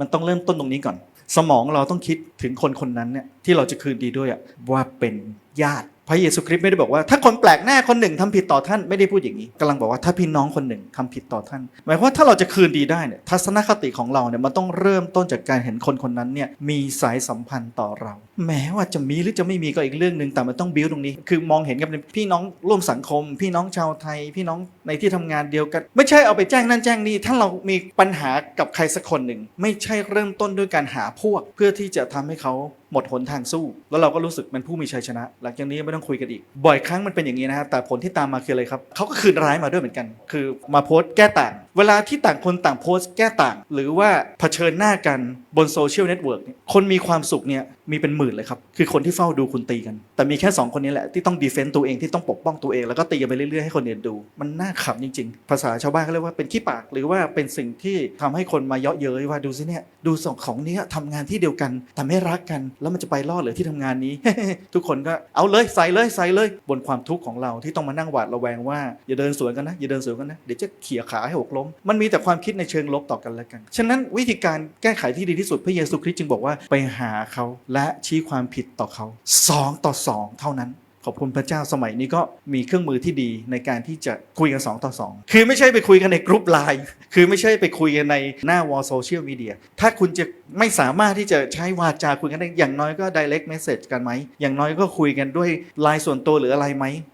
มันต้องเริ่มต้นตรงนี้ก่อน สมองเราต้องคิดถึงคนคนนั้นเนี่ยที่เราจะคืนดีด้วยว่าเป็นญาติ พระเยซูคริสต์ไม่ได้บอกว่า ถ้าคนแปลกหน้าคนหนึ่งทำผิดต่อท่านไม่ได้พูดอย่างนี้กำลังบอกว่าถ้าพี่น้องคนหนึ่งทำผิดต่อท่าน หมายความว่าถ้าเราจะคืนดีได้เนี่ยทัศนคติของเราเนี่ยมันต้องเริ่มต้นจากการเห็นคนคนนั้นเนี่ยมีสายสัมพันธ์ต่อเรา แม้ว่าจะมีหรือจะไม่มีก็อีกเรื่องหนึ่งแต่มันต้องบิวตรงนี้ คือมองเห็นกันเป็นพี่น้องร่วมสังคม พี่น้องชาวไทย พี่น้องในที่ทำงานเดียวกัน ไม่ใช่เอาไปแจ้งนั่นแจ้งนี่ถ้าเรามีปัญหากับใครสักคนหนึ่งไม่ใช่เริ่มต้นด้วยการหาพวก เพื่อที่จะทำให้เขาหมดหนทางสู้ แล้วเราก็รู้สึกเป็นผู้มีชัยชนะ หลังจากนี้ไม่ต้องคุยกันอีก บ่อยครั้งมันเป็นอย่างนี้นะฮะแต่ผลที่ตามมาคืออะไรครับเขาก็คืนร้ายมาด้วยเหมือนกัน คือมาโพสต์แก้ต่างเวลาที่ต่างคนต่างโพสต์แก้ต่าง หรือว่าเผชิญหน้ากันบนโซเชียลเน็ตเวิร์กเนี่ยคนมีความสุขเนี่ยมีเป็นหมื่นเลยครับ คือคนที่เฝ้าดูคุณตีกัน แต่มีแค่ 2 คนนี้แหละที่ต้องดีเฟนต์ตัวเองที่ต้องปกป้องตัวเอง แล้วก็ตีกันไปเรื่อยๆให้คนอื่นดู มันน่าขำจริง ๆ ภาษาชาวบ้านเขาเรียกว่าเป็นขี้ปากหรือว่าเป็นสิ่งที่ทำให้คนมาเยาะเย้ยว่าดูสิเนี่ยดูสองของนี้ทำงานที่เดียวกันแต่ไม่รักกัน แล้วมันจะไปรอดหรือที่ทำงานนี้ ทุกคนก็เอาเลยใส่เลยใส่เลย บนความทุกข์ของเราที่ต้องมานั่งหวาดระแวงว่าอย่าเดินสวนกันนะอย่าเดินสวนกันนะเดี๋ยวจะเขี่ยขาให้หกล้มมันมีแต่ความคิดในเชิงลบต่อกันและกัน ฉะนั้นวิธีการแก้ไขที่ดีที่สุดพระเยซูคริสต์จึงบอกว่าไปหาเขาและชี้ความผิดต่อเขาสองต่อสองเท่านั้นขอบคุณพระเจ้าสมัยนี้ก็มีเครื่องมือที่ดีในการที่จะคุยกัน 2 ต่อ 2 คือไม่ใช่ไปคุยกันในกรุ๊ปไลน์คือไม่ใช่ไปคุยกันในหน้าวอลโซเชียลมีเดียถ้าคุณจะไม่สามารถที่จะใช้วาจาคุยกันได้อย่างน้อยก็ direct message กันไหม อย่างน้อยก็คุยกันด้วยไลน์ส่วนตัวหรืออะไรไหม